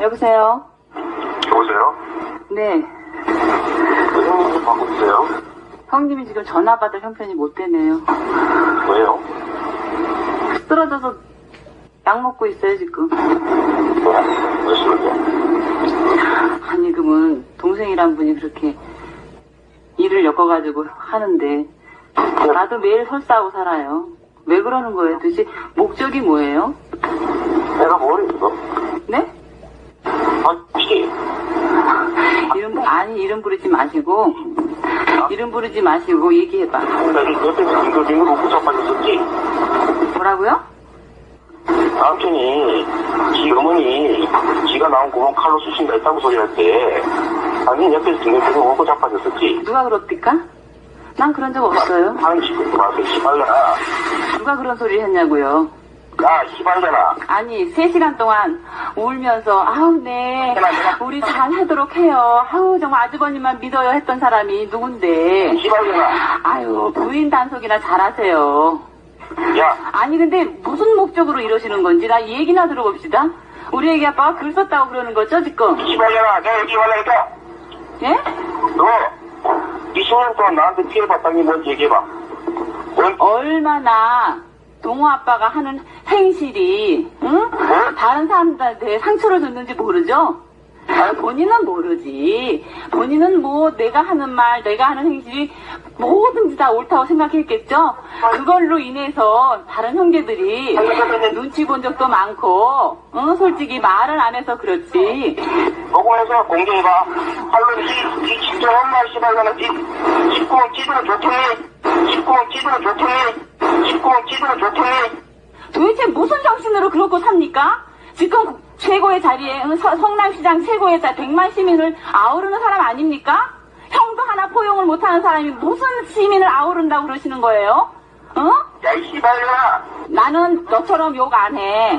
여보세요? 여보세요? 네. 선생님 좀 바꿔주세요. 형님이 지금 전화 받을 형편이 못 되네요. 왜요? 쓰러져서 약 먹고 있어요, 지금. 아니, 그러면 동생이란 분이 그렇게 일을 엮어가지고 하는데 나도 매일 설사하고 살아요. 왜 그러는 거예요? 도대체 목적이 뭐예요? 내가 뭘 했어? 네? 아니, 이름, 아니, 이름 부르지 마시고, 이름 부르지 마시고 얘기해봐. 나 이거 때문에 이거 이거 먹고 자빠졌었지? 뭐라고요? 남편이 지 어머니 지가 나온 구멍 칼로 쑤신다 했다고 소리 할 때 아니 옆에서 이거 먹고 자빠졌었지? 누가 그럽니까? 난 그런 적 없어요. 하는 식으로 와서 시발려나 누가 그런 소리 했냐고요. 야 시발려나 아니, 3시간 동안 울면서, 아우, 네, 우리 잘 하도록 해요. 아우, 정말 아주버님만 믿어요 했던 사람이 누군데. 시발려나 아유, 부인 단속이나 잘하세요. 야 아니, 근데 무슨 목적으로 이러시는 건지 나이 얘기나 들어봅시다. 우리 애기 아빠가 글 썼다고 그러는 거죠, 지금? 시발려나 내가 여기 말라니까 예? 너 20년 동안 나한테 피해봤다니 뭔지 얘기해봐 뭔 얼마나 동호 아빠가 하는 행실이, 응? 다른 사람들한테 상처를 줬는지 모르죠? 아, 본인은 모르지. 본인은 뭐 내가 하는 말, 내가 하는 행실이 뭐든지 다 옳다고 생각했겠죠? 그걸로 인해서 다른 형제들이 눈치 본 적도 많고, 응? 솔직히 말을 안 해서 그렇지. 녹음해서 공개해봐. 할로 이, 이 진짜 엄마 시발려나 이, 집구멍 찌르면 좋겠니? 집구멍 찌르면 좋겠니? 집구멍 찌르면 좋겠니? 도대체 무슨 정신으로 그러고 삽니까? 지금 최고의 자리에 응, 서- 성남시장 최고의 자 100만 시민을 아우르는 사람 아닙니까? 형도 하나 포용을 못하는 사람이 무슨 시민을 아우른다고 그러시는 거예요? 어? 야, 이 시발려나! 나는 너처럼 욕 안 해.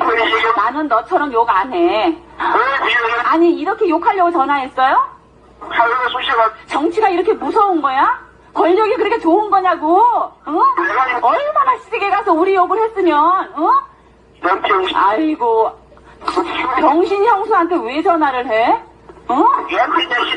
나는 너처럼 욕 안 해. 왜 아니 이렇게 욕하려고 전화했어요? 정치가 이렇게 무서운 거야? 권력이 그렇게 좋은 거냐고? 어? 얼마나 시댁에 가서 우리 욕을 했으면, 어? 명평 아이고 병신 형수한테 왜 전화를 해? 이 시발